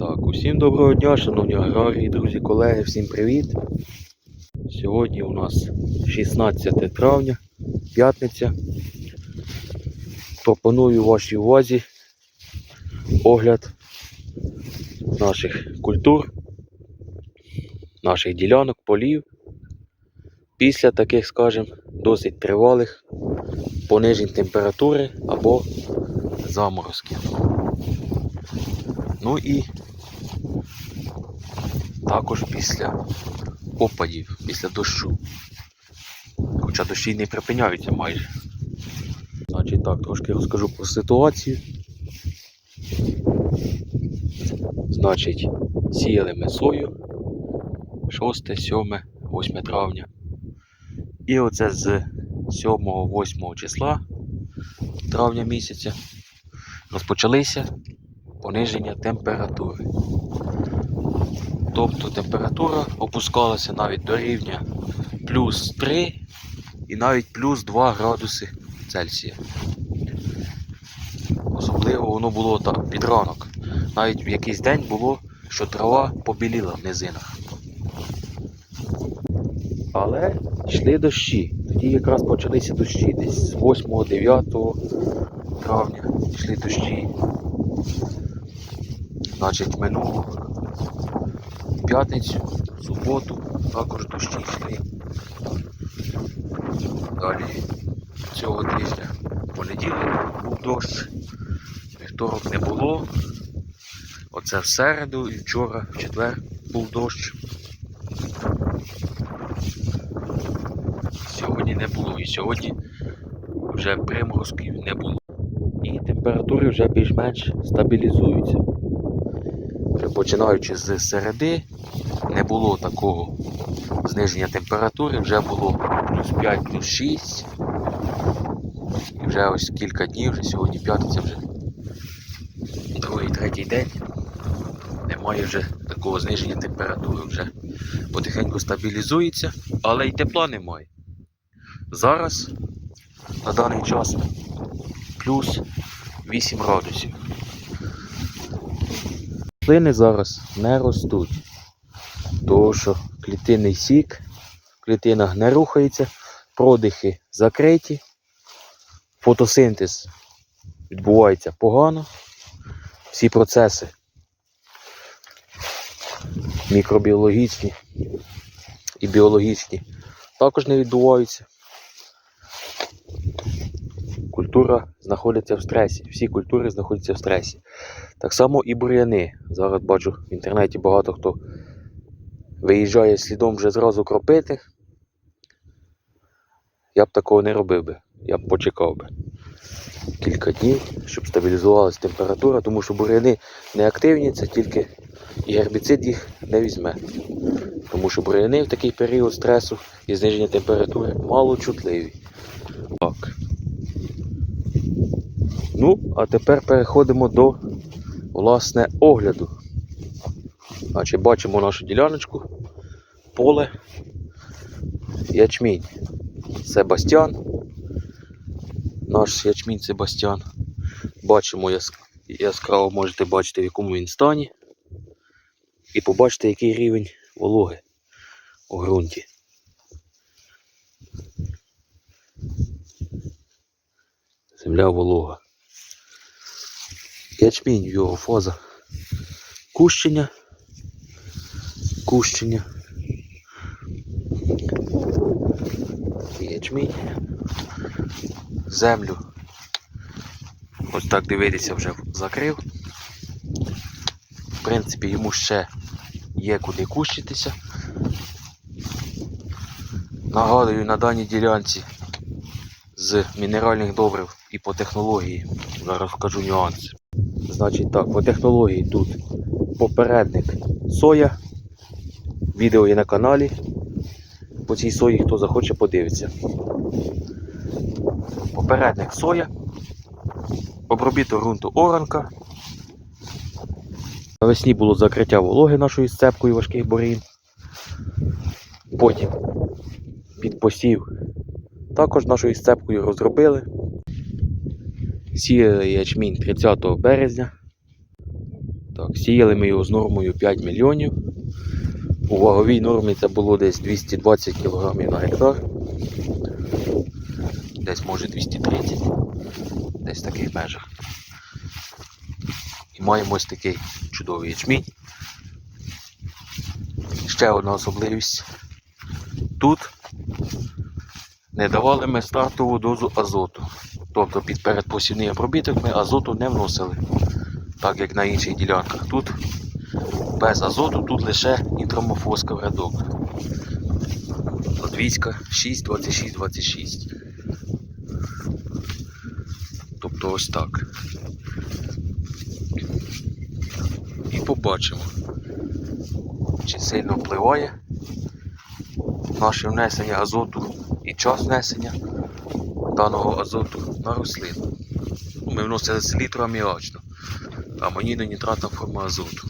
Так, усім доброго дня, шановні аграрії, друзі, колеги, всім привіт. Сьогодні у нас 16 травня, п'ятниця. Пропоную вашій увазі огляд наших культур, наших ділянок, полів. Після таких, скажімо, досить тривалих понижень температури або заморозків. Ну і також після опадів, після дощу. Хоча дощі не припиняються майже. Значить так, трошки розкажу про ситуацію. Значить, сіяли ми сою 6, 7, 8 травня. І оце з 7-8 числа травня місяця розпочалися пониження температури. Тобто температура опускалася навіть до рівня плюс 3 і навіть плюс 2 градуси Цельсія. Особливо воно було так під ранок. Навіть в якийсь день було, що трава побіліла в низинах. Але йшли дощі. Тоді якраз почалися дощі. Десь з 8-9 травня йшли дощі. Значить, минулу п'ятницю, суботу також дощі йшли. Далі цього тижня понеділок був дощ, вівторок не було. Оце в середу і вчора, в четвер був дощ. Сьогодні не було і сьогодні вже приморозків не було. І температури вже більш-менш стабілізуються. Починаючи з середи, не було такого зниження температури, вже було плюс 5, плюс 6. І вже ось кілька днів, вже сьогодні п'ятниця, вже другий, третій день. Немає вже такого зниження температури, вже потихеньку стабілізується, але й тепла немає. Зараз на даний час плюс 8 градусів. Рослини зараз не ростуть, тому що клітинний сік в клітинах не рухається, продихи закриті, фотосинтез відбувається погано, всі процеси мікробіологічні і біологічні також не відбуваються. Культура знаходиться в стресі. Всі культури знаходяться в стресі. Так само і бур'яни. Зараз бачу в інтернеті багато хто виїжджає слідом вже зразу кропити. Я б такого не робив би. Я б почекав би кілька днів, щоб стабілізувалася температура, тому що бур'яни не активні, це тільки і гербіцид їх не візьме. Тому що бур'яни в такий період стресу і зниження температури мало чутливі. Так. Ну, а тепер переходимо до власне огляду. Значить, бачимо нашу діляночку, поле, ячмінь. Себастьян. Наш ячмінь Себастьян. Бачимо яскраво можете бачити, в якому він стані. І побачите, який рівень вологи у ґрунті. Земля волога. Ячмінь його фаза кущення. Кущення. Ячмінь. Землю. Ось так дивитися вже закрив. В принципі, йому ще є куди кущитися. Нагадую, на даній ділянці з мінеральних добрив і по технології. Зараз скажу нюанси. Значить так, по технології тут попередник соя. Відео є на каналі. По цій сої, хто захоче, подивиться. Попередник соя. Обробіток ґрунту оранка. Навесні було закриття вологи нашою сцепкою важких борін. Потім під посів також нашою сцепкою розробили. Сіяли ячмінь 30 березня. Так, сіяли ми його з нормою 5 мільйонів. У ваговій нормі це було десь 220 кг на гектар. Десь може 230. Десь в таких межах. І маємо ось такий чудовий ячмінь. Ще одна особливість. Тут не давали ми стартову дозу азоту. Тобто під передпосівний обробіток ми азоту не вносили, так як на інших ділянках. Тут без азоту, тут лише нітромофоска в рядок. Латвійська 6, 26, 26. Тобто ось так. І побачимо, чи сильно впливає наше внесення азоту і час внесення даного азоту на рослину. Ну, Ми вносили селітру аміачну, амонійно нітратна форма азоту.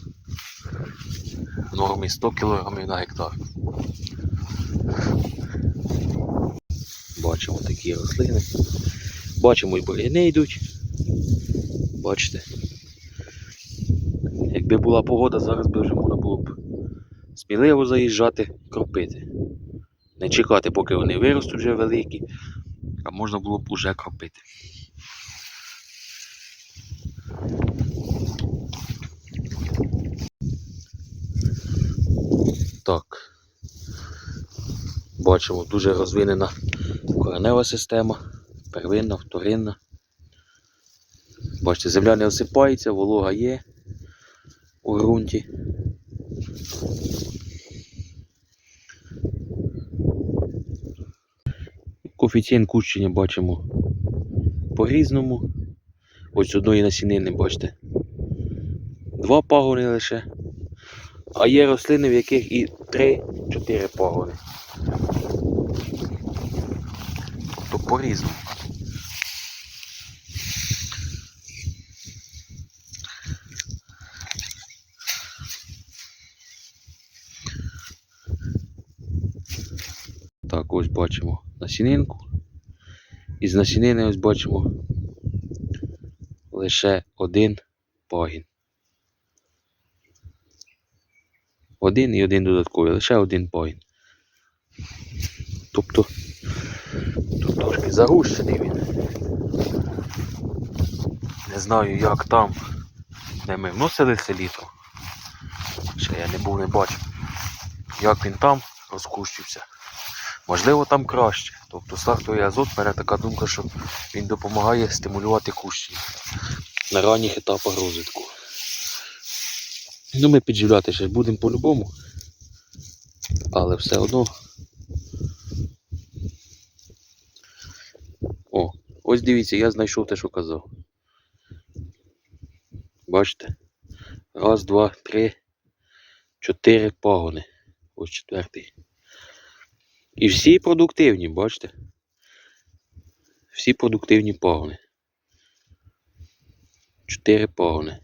В нормі 100 кг на гектар. Бачимо такі рослини. Бачимо і бур'яни йдуть. Бачите. Якби була погода, зараз би вже можна було б сміливо заїжджати, кропити. Не чекати, поки вони виростуть вже великі, а можна було б уже кропити. Так. Бачимо, дуже розвинена коренева система, первинна, вторинна. Бачите, земля не осипається, волога є у ґрунті. Коефіцієнт кущення бачимо по-різному. Ось одної насінини, бачите. Два пагони лише. А є рослини, в яких і 3-4 пагони. Тобто по-різному. Так, ось бачимо насінинку. Із насінини ось бачимо лише один пагін. Один і один додатковий, лише один пагін. Тобто тут трошки загущений він. Не знаю як там, де ми вносили це літо. Ще я не був не бачив. Як він там розкущився. Можливо, там краще. Тобто стартовий азот, мене така думка, що він допомагає стимулювати кущі на ранніх етапах розвитку. Ну, ми підживляти ще будемо по-любому. Але все одно. О, ось дивіться, я знайшов те, що казав. Бачите? Раз, два, три, чотири пагони. Ось четвертий. І всі продуктивні, бачите? Всі продуктивні пагони. Чотири пагони.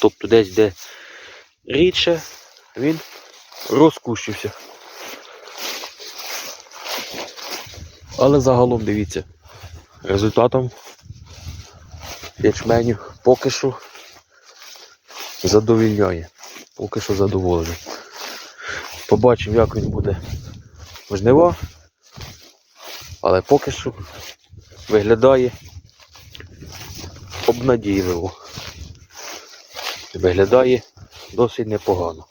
Тобто десь де рідше він розкущився. Але загалом дивіться, результатом ячменю поки що задовільняє. Поки що задоволений. Побачимо, як він буде в жнива. Але поки що виглядає обнадійливо. Виглядає досить непогано.